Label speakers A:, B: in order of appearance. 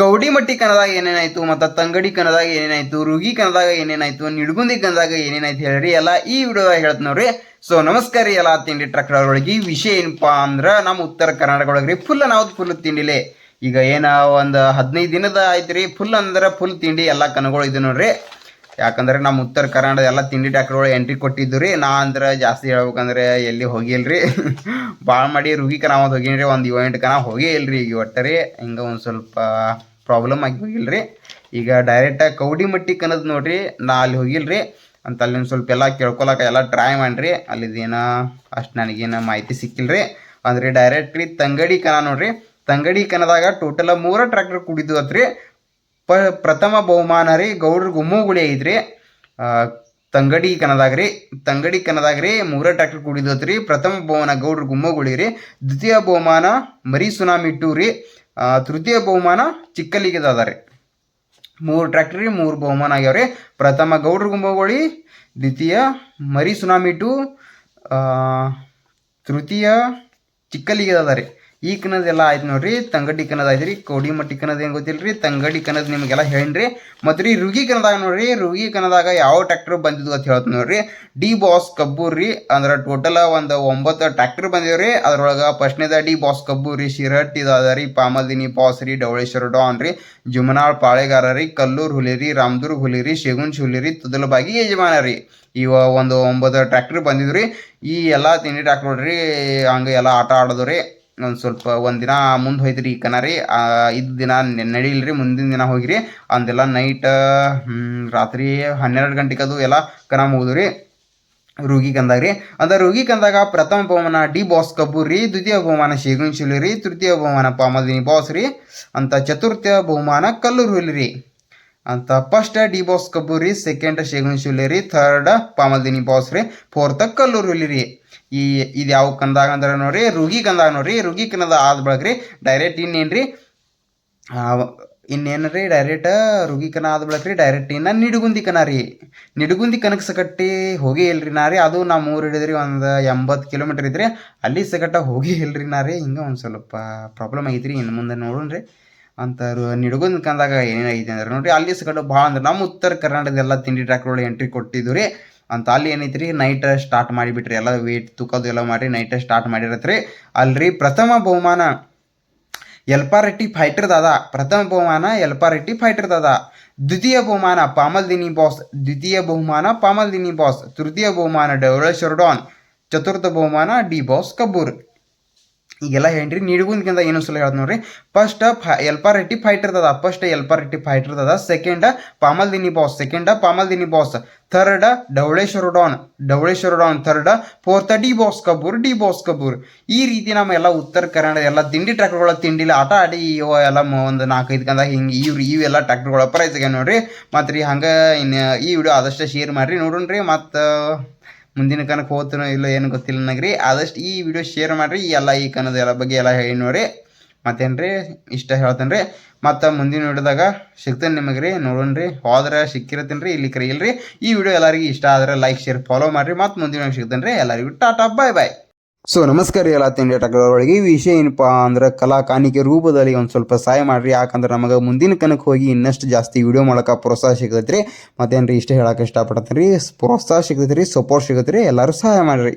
A: ಕೌಡಿಮಟ್ಟಿ ಕನ್ನದಾಗ ಏನೇನಾಯ್ತು, ಮತ್ತು ತಂಗಡಿ ಕನ್ನದಾಗ ಏನೇನಾಯ್ತು, ರುಗಿ ಕನ್ನದಾಗ ಏನೇನಾಯ್ತು, ನಿಡ್ಗುಂದಿ ಕನ್ನದಾಗ ಏನೇನಾಯ್ತು ಹೇಳ್ರಿ, ಎಲ್ಲ ಈ ವಿಡಿಯೋದಾಗ ಹೇಳ್ತ ನೋಡ್ರಿ. ಸೊ ನಮಸ್ಕಾರ ರೀ ಎಲ್ಲ ತಿಂಡಿ ಈ ವಿಷಯ ಏನಪ್ಪಾ ಅಂದ್ರೆ ನಮ್ಮ ಉತ್ತರ ಕರ್ನಾಟಕ ಒಳಗೆ ರೀ, ಫುಲ್ ನಾವು ಫುಲ್ ತಿಂಡಿಲೆ. ಈಗ ಏನ ಒಂದು ಹದಿನೈದು ದಿನದ ಆಯ್ತು ರೀ ಫುಲ್ ಅಂದ್ರೆ ಫುಲ್ ತಿಂಡಿ, ಎಲ್ಲ ಕನಗಳು ಇದೆ ನೋಡ್ರಿ. ಯಾಕಂದ್ರೆ ನಮ್ಮ ಉತ್ತರ ಕರ್ನಾಟಕ ಎಲ್ಲ ತಿಂಡಿ ಟ್ಯಾಕ್ಟರ್ ಒಳಗೆ ಎಂಟ್ರಿ ಕೊಟ್ಟಿದ್ದು ರೀ. ನಾ ಅಂದ್ರೆ ಜಾಸ್ತಿ ಹೇಳ್ಬೇಕಂದ್ರೆ ಎಲ್ಲಿ ಹೋಗಿಲ್ರಿ ಭಾಳ ಮಾಡಿ ರುಗಿ ಕನ ಒಂದು ಹೋಗೀನಿ ರೀ ಒಂದು ಏಳೆಂಟು ಕನ ಹೋಗೇ ಇಲ್ರಿ ಈಗ ಒಟ್ಟರಿ ಹಿಂಗೆ ಒಂದು ಸ್ವಲ್ಪ ಪ್ರಾಬ್ಲಮ್ ಆಗಿ ಹೋಗಿಲ್ರಿ ಈಗ ಡೈರೆಕ್ಟಾಗಿ ಕೌಡಿಮಟ್ಟಿ ಕನದ್ ನೋಡ್ರಿ, ನಾ ಅಲ್ಲಿ ಹೋಗಿಲ್ರಿ ಅಂತ ಅಲ್ಲಿ ಸ್ವಲ್ಪ ಎಲ್ಲ ಕೇಳ್ಕೊಳಕ ಎಲ್ಲ ಟ್ರೈ ಮಾಡ್ರಿ. ಅಲ್ಲಿದೇನು ಅಷ್ಟು ನನಗೇನು ಮಾಹಿತಿ ಸಿಕ್ಕಿಲ್ರಿ. ಅಂದ್ರೆ ಡೈರೆಕ್ಟ್ ರೀ ತಂಗಡಿ ಕನ ನೋಡ್ರಿ. ತಂಗಡಿ ಕನದಾಗ ಟೋಟಲ್ ಮೂರ ಟ್ರ್ಯಾಕ್ಟರ್ ಕುಡಿದು ಅತ್ರಿ ಪ, ಪ್ರಥಮ ಬಹುಮಾನ ರೀ ಗೌಡ್ರ ಗುಮ್ಮುಗುಳಿ ಐತ್ರಿ. ತಂಗಡಿ ಕನದಾಗ ರೀ ತಂಗಡಿ ಕನದಾಗ ರೀ ಮೂರ ಟ್ರ್ಯಾಕ್ಟರ್ ಕುಡಿದತ್ರಿ. ಪ್ರಥಮ ಬಹುಮಾನ ಗೌಡ್ರ ಗುಮ್ಮಗುಳಿ ರೀ ದ್ವಿತೀಯ ಬಹುಮಾನ ಮರಿ ಸುನಾಮಿ ಟೂ ರೀ. ತೃತೀಯ ಬಹುಮಾನ ಚಿಕ್ಕಲಿಗೆದ ಅದ ರೀ ಮೂರು ಟ್ರ್ಯಾಕ್ಟರ್ ರೀ, ಮೂರು ಬಹುಮಾನ ಆಗ್ಯಾವ ರೀ ಪ್ರಥಮ ಗೌಡ್ರ ಗುಮ್ಮಗುಳಿ ದ್ವಿತೀಯ ಮರಿ ಸುನಾಮಿ ಟು ತೃತೀಯ ಚಿಕ್ಕಲಿಗೆದ ಅದ ರೀ ಈ ಕನದೆಲ್ಲ ಆಯ್ತು ನೋಡ್ರಿ. ತಂಗಡಿ ಕನದ ಆಯ್ತು ರೀ. ಕೋಡಿಮಟ್ಟಿ ಕನದ ಏನು ಗೊತ್ತಿಲ್ಲ ರೀ ತಂಗಡಿ ಕನದ ನಿಮಗೆಲ್ಲ ಹೇಳಿನ್ರಿ ಮತ್ತು ರೀ ರುಗಿ ಕನದಾಗ ನೋಡ್ರಿ. ರುಗಿ ಕನದಾಗ ಯಾವ ಟ್ರ್ಯಾಕ್ಟರ್ ಬಂದಿದ್ವು ಅಂತ ಹೇಳ್ತ ನೋಡ್ರಿ. ಡಿ ಬಾಸ್ ಕಬ್ಬೂರ್ ರೀ. ಅಂದ್ರೆ ಟೋಟಲ್ ಒಂದು ಒಂಬತ್ತು ಟ್ರ್ಯಾಕ್ಟರ್ ಬಂದಿವ್ರಿ ಅದ್ರೊಳಗೆ ಫಸ್ಟ್ನೇದ ಡಿ ಬಾಸ್ ಕಬ್ಬೂರ್ ರೀ. ಶಿರಟ್ ಇದು ರೀ. ಪಾಮದಿನಿ ಬಾಸ್ ರೀ. ಡವಳೇಶ್ವರ ಡಾನ್ ರೀ. ಜುಮನಾಳ್ ಪಾಳೆಗಾರ ರೀ. ಕಲ್ಲೂರ್ ಹುಲಿರಿ ಹುಲಿರಿ ಹುಲಿ ರೀ. ಶೇಗುನ್ ಶುಲಿರಿ ತುದಲಬಾಗಿ ಯಜಮಾನ ರೀ. ಇವ ಒಂದು ಒಂಬತ್ತು ಟ್ರ್ಯಾಕ್ಟರ್ ಬಂದಿದ್ರಿ ಈ ಎಲ್ಲ ತಿಂಡಿ ಟ್ರ್ಯಾಕ್ಟರ್ ನೋಡ್ರಿ. ಹಂಗೆ ಎಲ್ಲ ಆಟ ಆಡೋದು ರೀ. ಒಂದು ಸ್ವಲ್ಪ ಒಂದು ದಿನ ಮುಂದೆ ಹೋಯ್ತು ಈ ಕನರಿ ಇದು ದಿನ ನಡೀಲ್ರಿ, ಮುಂದಿನ ದಿನ ಹೋಗಿರಿ. ಅಂದೆಲ್ಲ ನೈಟ್ ರಾತ್ರಿ ಹನ್ನೆರಡು ಗಂಟೆಗೆ ಅದು ಎಲ್ಲ ಕನ ಮುಗಿದ್ರಿ. ರೂಗಿ ಕಂದಾಗ ರೀ ಅಂದ್ರೆ ರೂಗಿ ಕಂದಾಗ ಪ್ರಥಮ ಬಹುಮಾನ ಡಿ ಬಾಸ್ ಕಬೂರ್ ರೀ, ದ್ವಿತೀಯ ಬಹುಮಾನ ಶೇಗುನ್ ಶಿಲಿ ರೀ, ತೃತೀಯ ಬಹುಮಾನ ಪಾಮದಿನಿ ಬಾಸ್ ರೀ, ಅಂತ ಚತುರ್ಥ ಬಹುಮಾನ ಕಲ್ಲೂರು ಹುಲಿ ರೀ. ಅಂತ ಫಸ್ಟ್ ಡಿ ಬಾಸ್ ಕಬೂರ್ ರೀ ಸೆಕೆಂಡ್ ಶೇಗುನ್ ಶಿಲಿ ರೀ ಥರ್ಡ್ ಪಾಮದಿನಿ ಬಾಸ್ ರೀ ಫೋರ್ತ್ ಕಲ್ಲೂರು ಹುಲಿ ರೀ. ಈ ಇದು ಯಾವ ಕಂದಾಗ ಅಂದ್ರೆ ನೋಡ್ರಿ, ರುಗಿ ಕಂದಾಗ ನೋಡ್ರಿ, ರುಗಿ ಕನ್ನದ ಆದ ಬಳಕ ಡೈರೆಕ್ಟ್ ಇನ್ನೇನು ರೀ ಡೈರೆಕ್ಟ್ ರುಗಿ ಕನ ಆದ ಬಳಕ ಡೈರೆಕ್ಟ್ ಇನ್ನ ನಿಡುಗುಂದಿ ಕನ ರೀ. ನಿಡುಗುಂದಿ ಕನಕ ಸಕಟ್ಟಿ ಹೋಗಿ ಇಲ್ರಿ ನಾ ಅದು ನಮ್ಮ ಊರು ಹಿಡಿದ್ರಿ, ಒಂದು ಎಂಬತ್ತು ಕಿಲೋಮೀಟ್ರ್ ಇದ್ರಿ, ಅಲ್ಲಿ ಸಕಟ್ಟ ಹೋಗಿ ಇಲ್ರಿ ನಾ ರೀ, ಹಿಂಗೆ ಒಂದು ಸ್ವಲ್ಪ ಪ್ರಾಬ್ಲಮ್ ಆಗಿದ್ರಿ ಇನ್ನು ಮುಂದೆ ನೋಡೋಣ ಅಂತ ನಿಡುಗುಂದ್ ಕಂದಾಗ ಏನೇನೈತಿ ಅಂದ್ರೆ ನೋಡ್ರಿ, ಅಲ್ಲಿ ಸಕಟ್ಟು ಭಾಳ ಅಂದ್ರೆ, ನಮ್ಮ ಉತ್ತರ ಕರ್ನಾಟಕದ ಎಲ್ಲ ತಿಂಡಿ ಟ್ರ್ಯಾಕ್ಟರ್ ಎಂಟ್ರಿ ಕೊಟ್ಟಿದ್ದು ರೀ. ಅಂತ. ಅಲ್ಲಿ ಏನೈತ್ರಿ ನೈಟ್ ಸ್ಟಾರ್ಟ್ ಮಾಡಿಬಿಟ್ರಿ. ಎಲ್ಲ ವೇಟ್ ತೂಕದು ಎಲ್ಲ ಮಾಡಿ ನೈಟ್ ಸ್ಟಾರ್ಟ್ ಮಾಡಿರತ್ರಿ. ಅಲ್ರಿ, ಪ್ರಥಮ ಬಹುಮಾನ ಎಲ್ಪಾರೆಟ್ಟಿ ಫೈಟರ್ ದಾದ. ಪ್ರಥಮ ಬಹುಮಾನ ಎಲ್ಪಾರೆಟ್ಟಿ ಫೈಟರ್ ದಾದ. ದ್ವಿತೀಯ ಬಹುಮಾನ ಪಾಮಲ್ದಿನಿ ಬಾಸ್ ದ್ವಿತೀಯ ಬಹುಮಾನ ಪಾಮಲ್ದಿನಿ ಬಾಸ್ ತೃತೀಯ ಬಹುಮಾನ ಡೆವರ ಡಾನ್ ಚತುರ್ಥ ಬಹುಮಾನ ಡಿ ಬಾಸ್ ಕಬ್ಬೂರ್. ಈಗೆಲ್ಲ ಹೇಳ್ರಿ ನಿಡುಗುಂದ್ಕಿಂತ ಏನು ಸಲ ಹೇಳ್ದು ನೋಡ್ರಿ. ಫಸ್ಟ್ ಎಲ್ಪಾರೆಟ್ಟಿ ಫೈಟರ್ ಅದ ಫಸ್ಟ್ ಎಲ್ಪಾರೆಟ್ಟಿ ಫೈಟರ್ ಅದ ಸೆಕೆಂಡ್ ಪಾಮಲ್ದಿನಿ boss second ಪಾಮಲ್ದಿನಿ boss third Dauleshwara don Dauleshwara don third fourth D boss ಕಬೂರ್ D boss ಕಬೂರ್ ಈ ರೀತಿ ನಮ್ಮ ಎಲ್ಲ ಉತ್ತರ ಕರ್ನಾಟಕ, ಎಲ್ಲ ತಿಂಡಿ ಟ್ರ್ಯಾಕ್ಟರ್ಗಳ ತಿಂಡಿಲಿ ಆಟ ಆಡಿ ಇವ ಎಲ್ಲ ಒಂದು ನಾಲ್ಕೈದು ಕಂದ ಹಿಂಗೆ ಇವ್ರು ಇವೆಲ್ಲ ಟ್ರ್ಯಾಕ್ಟರ್ಗಳ ಪ್ರೈಸ್ಗೆ ನೋಡ್ರಿ. ಮತ್ತು ರೀ ಹಂಗೆ ಇನ್ನು ಈ ವಿಡಿಯೋ ಆದಷ್ಟು ಶೇರ್ ಮಾಡಿರಿ. ನೋಡೋಣ ರೀ ಮತ್ತು ಮುಂದಿನ ಕನಕ್ಕೆ ಹೋಗ್ತಾನೋ ಇಲ್ಲೋ ಏನು ಗೊತ್ತಿಲ್ಲ ನನಗ್ರಿ ಆದಷ್ಟು ಈ ವಿಡಿಯೋ ಶೇರ್ ಮಾಡಿರಿ ಎಲ್ಲ ಈ ಕನದ ಎಲ್ಲ ಬಗ್ಗೆ ಎಲ್ಲ ಹೇಳಿ ನೋಡ್ರಿ. ಮತ್ತೇನು ಇಷ್ಟ ಹೇಳ್ತೇನೆ ರೀ ಮತ್ತು ಮುಂದಿನ ವಿಡಿಯೋದಾಗ ಸಿಗ್ತೇನೆ ನಿಮಗೆ ರೀ ನೋಡೋಣ ರೀ ಹೋದ್ರೆ ಸಿಕ್ಕಿರತ್ತೇನೆ ರೀ ಇಲ್ಲಿ ಕರೆಯಿಲ್ಲ ರೀ ಈ ವಿಡಿಯೋ ಎಲ್ಲರಿಗೂ ಇಷ್ಟ ಆದರೆ ಲೈಕ್ ಶೇರ್ ಫಾಲೋ ಮಾಡಿರಿ. ಮತ್ತು ಮುಂದಿನ ಸಿಗ್ತೇನೆ ರೀ ಎಲ್ಲರಿಗೂ ಟಾಟಾ ಬಾಯ್ ಬಾಯ್ ಸೊ ನಮಸ್ಕಾರ ಎಲ್ಲ ತಿಂಡಿ ಒಳಗೆ ಈ ವಿಷಯ ಏನಪ್ಪ ಅಂದ್ರೆ ಕಲಾ ಕಾಣಿಕೆ ರೂಪದಲ್ಲಿ ಒಂದು ಸ್ವಲ್ಪ ಸಹಾಯ ಮಾಡ್ರಿ. ಯಾಕಂದ್ರೆ ನಮಗೆ ಮುಂದಿನ ಕನಕ ಹೋಗಿ ಇನ್ನಷ್ಟು ಜಾಸ್ತಿ ವಿಡಿಯೋ ಮಾಡೋಕೆ ಪ್ರೋತ್ಸಾಹ ಸಿಗತ್ತೆ ರೀ ಮತ್ತೇನು ರೀ ಇಷ್ಟ ಹೇಳೋಕೆ ಇಷ್ಟಪಡ್ತೀನಿ ರೀ. ಪ್ರೋತ್ಸಾಹ ಸಿಗತ್ತೆ ರೀ ಸಪೋರ್ಟ್ ಸಿಗತ್ತೆ ರೀ ಎಲ್ಲರೂ ಸಹಾಯ ಮಾಡಿರಿ.